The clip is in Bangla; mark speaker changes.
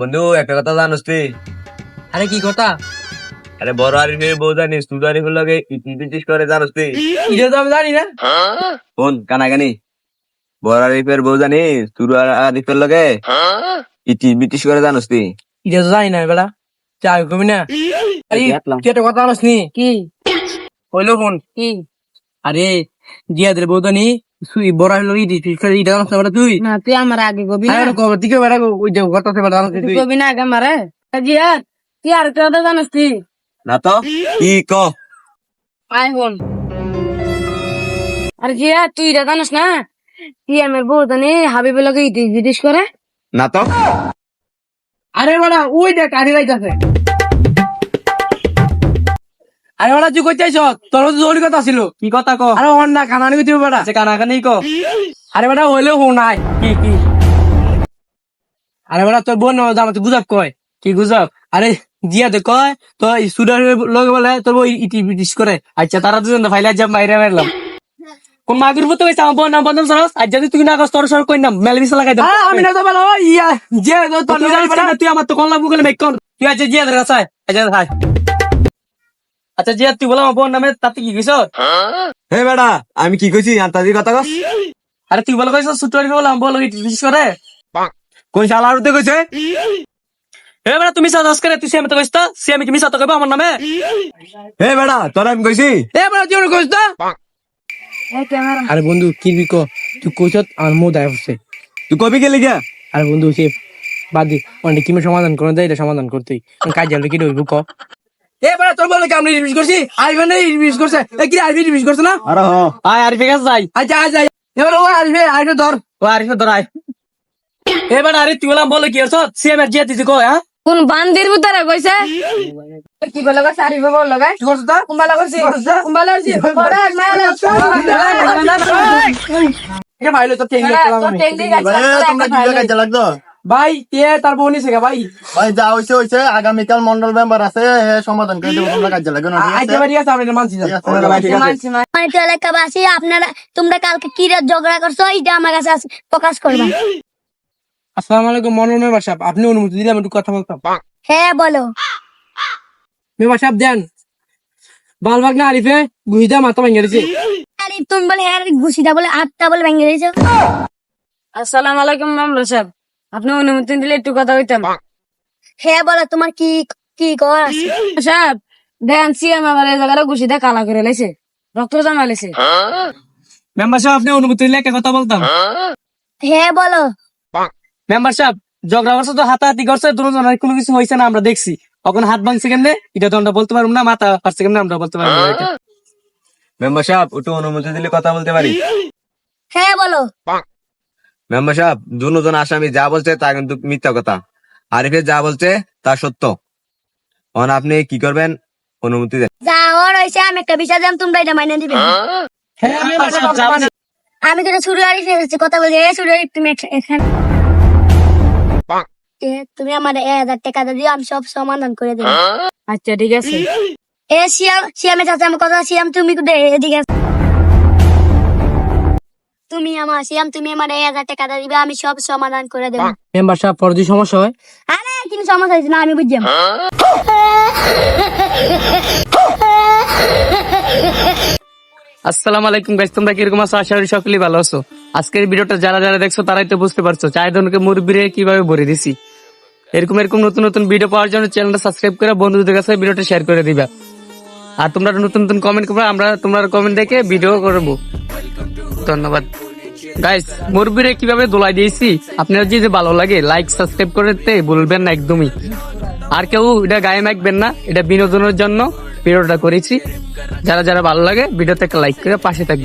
Speaker 1: বন্ধু একটা কথা জানোস তুই
Speaker 2: আরে কি কথা?
Speaker 1: আরে বড় আরিফের বউ জানিস তুই আরিফের লগে ইটি পিটিস করে জানোস তুই
Speaker 2: এটা তো আমি জানি না।
Speaker 1: কোন কানাকানি। বড় আরিফের বউ জানিস তুই আরিফের লগে ইটি পিটিস করে জানোস তুই
Speaker 2: এটা তো জানি না বেলা চাই কবি না। আরে। তুই একটা কথা জানিস নি?
Speaker 3: কি?
Speaker 2: হইল ফোন।
Speaker 3: কি?
Speaker 2: আরে জিয়াদের বৌদানি বড় হলো না তুই।
Speaker 3: না তুই আমার আগে না।
Speaker 2: আরে কবে? দিকে বেড়া ওই যে কথা থেকে বেড়া
Speaker 3: তুই না আগে মারে জি আর তুই আর কথা জানিস তুই
Speaker 1: না তো কি ক।
Speaker 3: আয় হন আরে জি আর তুই এটা জানিস না? তুই আমার বউ জানি হাবিবের লগে ইটিস বিটিস করে।
Speaker 1: না তো।
Speaker 2: আরে বেড়া ওই দেখ আরে রাইতাছে আরে বেড়া তুই কইতে আইছ? তোর তো জরুরি কথা ছিল।
Speaker 4: কি কথা ক
Speaker 2: আরে ওর না কানানি কইতে বেড়া
Speaker 4: আচ্ছা কানাকানি ক
Speaker 2: আরে বেটা হইলেও হো নাই।
Speaker 4: কি কি?
Speaker 2: আরে বেটা তোর বোন জানা তুই গুজব কয়।
Speaker 4: কি গুজব?
Speaker 2: আরে জিয়া তো কয় তো স্টুডেন্ট লোক বলে তোর বই ইটি পিটিস করে।
Speaker 4: আচ্ছা তারা দুজন ফাইলে যাব বাইরে মারলাম কোন মাগুর মতো কইছে আমার বোন বন্ধন সরস আজ যদি তুই না কস তোর সর কই নাম। মেল বিসা লাগাই দাও
Speaker 2: আমি না তো বলো ইয়া যে তো
Speaker 4: তুই না আমার তো কোন লাগু গেলে মেক কর তুই আজ জিয়া ধরে আজ হাই আচ্ছা জিয়া তুই বলা আমার বোন নামে তাতে কি কইছ?
Speaker 1: হে বেড়া আমি কি কইছি আন্তাজি কথা কস?
Speaker 4: আরে তুই বলে কইছ সুটরি বলা বল বিশেষ করে?
Speaker 1: কোন শালার উঠতে কইছে?
Speaker 4: এ বেটা তুমি সাদাস করে তুই সেমতে কইছ তো? সে আমি কি মিছা তো কইবা আমার নামে?
Speaker 1: হে বেড়া তোর আমি কইছি।
Speaker 2: এ বেটা তুই কইছ তো? আরে বন্ধু কি বি ক? তুই কইছ আর মো দায় হচ্ছে।
Speaker 1: তুই কবি গেলি গিয়া?
Speaker 2: আরে বন্ধু সে বাদ দি। অনেক কিমে সমাধান করে দেয় এটা সমাধান করতেই কাজ যাবে কি রইব ক? এ বেটা তোর বলে কি আমি রিভিউজ করছি আইভেন রিভিউজ করছে এ কি আইভি রিভিউজ করছে না
Speaker 1: আরে হ
Speaker 4: আয় আরিফে কাছে যাই
Speaker 2: আচ্ছা আচ্ছা এবার ও আইভে আইভে ধর
Speaker 4: ও আরিফে ধরাই এ বেটা আরে তুই বলা বলে কি করছ সে আমার জিয়া হ্যাঁ
Speaker 3: কোন বান্দির ভিতরে কইছে কি বলে গো সারি বল লগাই
Speaker 2: কি করছ তা
Speaker 3: ওরে মালা
Speaker 2: এটা ভাইলো তো টেঙ্গি করলাম আমি
Speaker 5: তোমরা কি কাজে লাগতো
Speaker 2: ভাই তে তার বোন নিছে ভাই?
Speaker 5: ভাই যা হইছে হইছে। আগামীকাল মন্ডল মেম্বার আছে হে সমাধান করে দেবো তোমরা কাজে লাগবে না
Speaker 2: আইতে
Speaker 5: আছে
Speaker 2: বাড়ি আছে আমি মানছি
Speaker 5: ঠিক আছে, ভাই, ঠিক আছে।
Speaker 6: মানে এলাকাবাসী আপনারা তোমরা কালকে কি রাত ঝগড়া করছ এটা আমার কাছে আজ প্রকাশ করবা।
Speaker 2: আসসালামু আলাইকুম মনোর মেম্বার সাহেব আপনি অনুমতি দিলে আমি একটু কথা বলতাম।
Speaker 6: হ্যাঁ বলো।
Speaker 2: মেম্বার সাহেব দেন। বালবাগ না আরিফে গুহিদা মাথা ভেঙে গেছে
Speaker 6: আরে তুমি বলে হ্যাঁ ঘুষিটা বলে আটটা বলে ভেঙে দিয়েছ।
Speaker 3: আসসালামু আলাইকুম মামলা সাহেব। আপনি অনুমতি দিলে একটু কথা কইতাম।
Speaker 6: হ্যাঁ বলো তোমার কি কি কর আছে?
Speaker 3: সাহেব দেন সিএম আমার এই জায়গাটা ঘুষিতে কালা করে লাইছে। রক্ত জমা লাইছে।
Speaker 4: মেম্বার সাহেব আপনি অনুমতি দিলে একটা কথা বলতাম।
Speaker 6: হ্যাঁ? বলো।
Speaker 4: মেম্বার সাহেব ঝগড়া করছে তো হাতাহাতি করছে দুজনের কোনো কিছু হয়েছে না আমরা দেখছি। এখন হাত ভাঙছে কেমনে এটা তো আমরা বলতে পারব না মাথা পারছে কেমনে আমরা বলতে পারব না এটা।
Speaker 1: মেম্বার সাহেব একটু অনুমতি দিলে কথা বলতে পারি?
Speaker 6: হ্যাঁ বলো।
Speaker 1: মেম্বার সাহেব দুজন আসামি যা বলছে তা কিন্তু মিথ্যা কথা। আরিফে যা বলছে তা সত্য। এখন আপনি কি করবেন? অনুমতি দেন।
Speaker 6: যা হওয়ার হয়েছে আমি একটা বিষয় দিলাম তোমরা এটা মাইনে দিবে।
Speaker 2: হ্যাঁ।
Speaker 6: আমি তো শুরু আরি ফেলেছি কথা বলছি এ শুরু আরি তুমি এখানে তুমি আমার এক হাজার টাকা দিও আমি সব সমাধান করে দেবো।
Speaker 3: আচ্ছা ঠিক আছে।
Speaker 6: এ শিয়াম শিয়ামে চাচা আমার কথা শিয়াম তুমি এদিকে। তুমি আমার শিয়াম তুমি আমার এক হাজার টাকা দিবে আমি সব সমাধান করে দেবো।
Speaker 2: মেম্বার সাহেব পরে যদি সমস্যা হয়?
Speaker 6: আরে কিন্তু সমস্যা হয়েছে না আমি বুঝলাম।
Speaker 4: আসসালামু আলাইকুম গাইস তোমরা কীরকম আছো? আশা করি সকলেই ভালো আছো। আজকের ভিডিওটা যারা যারা দেখছ তারাই তো বুঝতে পারছ। চাহিদাকে মুরব্বীরে কীভাবে ভরে দিছি? এরকম এরকম নতুন নতুন ভিডিও পাওয়ার জন্য চ্যানেলটা সাবস্ক্রাইব করে বন্ধুদের কাছে ভিডিওটা শেয়ার করে দিবা। আর তোমরা নতুন নতুন কমেন্ট করবে আমরা তোমার কমেন্ট দেখে ভিডিও করব। ধন্যবাদ। গাইস মুরবিরে কীভাবে দোলাই দিয়েছি? আপনার যদি ভালো লাগে লাইক সাবস্ক্রাইব করতে ভুলবেন না একদমই। আর কেউ এটা গায়ে মাখবেন না, এটা বিনোদনের জন্য ভিডিওটা করেছি। যারা যারা ভালো লাগে, ভিডিওতে একটা লাইক করে পাশে থাকবে